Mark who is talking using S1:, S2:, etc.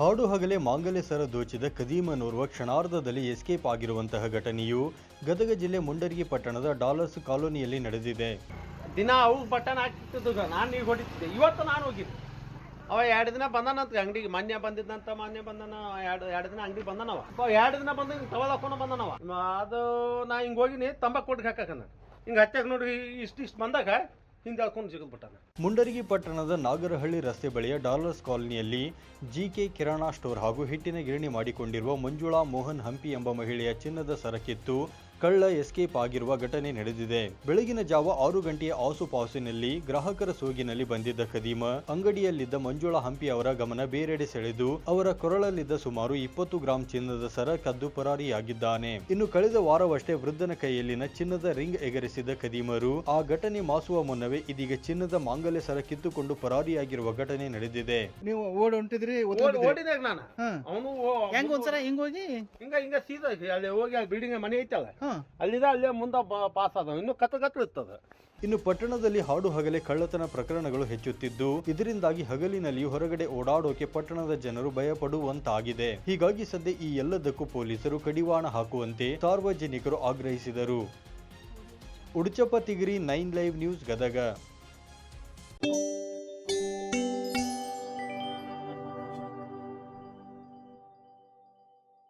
S1: ಹಾಡು ಹಗಲೇ ಮಾಂಗಲ್ಯ ಸರ ದೋಚಿದ ಕದೀಮನೋರ್ವ ಕ್ಷಣಾರ್ಧದಲ್ಲಿ ಎಸ್ಕೇಪ್ ಆಗಿರುವಂತಹ ಘಟನೆಯು ಗದಗ ಜಿಲ್ಲೆ ಮುಂಡರಗಿ ಪಟ್ಟಣದ ಡಾಲರ್ಸ್ ಕಾಲೋನಿಯಲ್ಲಿ ನಡೆದಿದೆ.
S2: ದಿನ ಅವು ಬಟನ್ ಹಾಕಿಟ್ಟಿದ್ದು ನಾನು ಈಗ ಹೊಡಿತಿದ್ದೆ. ಇವತ್ತು ನಾನು ಹೋಗಿದ್ದೆ. ಅವ ಎರಡು ದಿನ ಬಂದನಂತ ಅಂಗಡಿಗೆ. ಮೊನ್ನೆ ಬಂದಿದ್ದಂತ, ಮೊನ್ನೆ ಬಂದನ, ಎರಡು ಎರಡು ದಿನ ಅಂಗಡಿ ಬಂದನವ. ಎರಡು ದಿನ ಬಂದ ಹಿಂಗೆ ಹಾಕೊಂಡು ಬಂದನವ. ಅದು ನಾ ಹಿಂಗೆ ಹೋಗಿನಿ ತಂಬಾಕು ಕೊಟ್ಟಿಗೆ ಹಾಕಕನ ಹಿಂಗೆ ಹಚ್ಚಾಕ ನೋಡಿ ಇಷ್ಟು ಇಷ್ಟು ಬಂದಾಗ ಹಿಂದೆ ಹಾಕೊಂಡು ಸಿಗದ್
S1: ಮುಂಡರಗಿ ಪಟ್ಟಣದ ನಾಗರಹಳ್ಳಿ ರಸ್ತೆ ಬಳಿಯ ಡಾಲರ್ಸ್ ಕಾಲೋನಿಯಲ್ಲಿ ಜಿಕೆ ಕಿರಾಣಾ ಸ್ಟೋರ್ ಹಾಗೂ ಹಿಟ್ಟಿನ ಗಿರಣಿ ಮಾಡಿಕೊಂಡಿರುವ ಮಂಜುಳಾ ಮೋಹನ್ ಹಂಪಿ ಎಂಬ ಮಹಿಳೆಯ ಚಿನ್ನದ ಸರಕಿತ್ತು. ಕಳ್ಳ ಎಸ್ಕೇಪ್ ಆಗಿರುವ ಘಟನೆ ನಡೆದಿದೆ. ಬೆಳಗಿನ ಜಾವ ಆರು ಗಂಟೆಯ ಆಸುಪಾಸಿನಲ್ಲಿ ಗ್ರಾಹಕರ ಸೋಗಿನಲ್ಲಿ ಬಂದಿದ್ದ ಖದೀಮ ಅಂಗಡಿಯಲ್ಲಿದ್ದ ಮಂಜುಳಾ ಹಂಪಿ ಅವರ ಗಮನ ಬೇರೆಡೆ ಸೆಳೆದು ಅವರ ಕೊರಳಲ್ಲಿದ್ದ ಸುಮಾರು ಇಪ್ಪತ್ತು ಗ್ರಾಂ ಚಿನ್ನದ ಸರ ಕದ್ದು ಪರಾರಿಯಾಗಿದ್ದಾನೆ. ಇನ್ನು ಕಳೆದ ವಾರವಷ್ಟೇ ವೃದ್ಧನ ಕೈಯಲ್ಲಿನ ಚಿನ್ನದ ರಿಂಗ್ ಎಗರಿಸಿದ ಖದೀಮರು ಆ ಘಟನೆ ಮಾಸುವ ಮುನ್ನವೇ ಇದೀಗ ಚಿನ್ನದ ಮಾಂಗಲ್ಯ ಸರ ಕಿತ್ತುಕೊಂಡು ಪರಾರಿಯಾಗಿರುವ ಘಟನೆ ನಡೆದಿದೆ.
S3: ನೀವು ಓಡ್ ಹೊಂಟಿದ್ರಿ
S2: ಓಡಿದಾಗ ನಾನು. ಅವನು
S3: ಹೆಂಗ್ ಒಂದ್ಸಲ ಹಿಂಗ್ ಹೋಗಿ?
S2: ಹಿಂಗ ಹಿಂಗ ಸೀದಾ ಅಲ್ಲಿ ಹೋಗಿ ಬಿಲ್ಡಿಂಗ್ ಮನೆ ಐತಲ್ಲ? ಅಲ್ಲಿದ, ಅಲ್ಲೇ ಮುಂದೆ ಪಾಸ್ ಆದ ಇನ್ನು ಕತ್ತ ಕತ್ತ ಇರ್ತದ.
S1: ಇನ್ನು ಪಟ್ಟಣದಲ್ಲಿ ಹಾಡು ಹಗಲೇ ಕಳ್ಳತನ ಪ್ರಕರಣಗಳು ಹೆಚ್ಚುತ್ತಿದ್ದು, ಇದರಿಂದಾಗಿ ಹಗಲಿನಲ್ಲಿಯೂ ಹೊರಗಡೆ ಓಡಾಡೋಕೆ ಪಟ್ಟಣದ ಜನರು ಭಯಪಡುವಂತಾಗಿದೆ. ಹೀಗಾಗಿ ಸದ್ಯ ಈ ಎಲ್ಲದಕ್ಕೂ ಪೊಲೀಸರು ಕಡಿವಾಣ ಹಾಕುವಂತೆ ಸಾರ್ವಜನಿಕರು ಆಗ್ರಹಿಸಿದರು. Uduchappa Tigiri nine live news Gadag.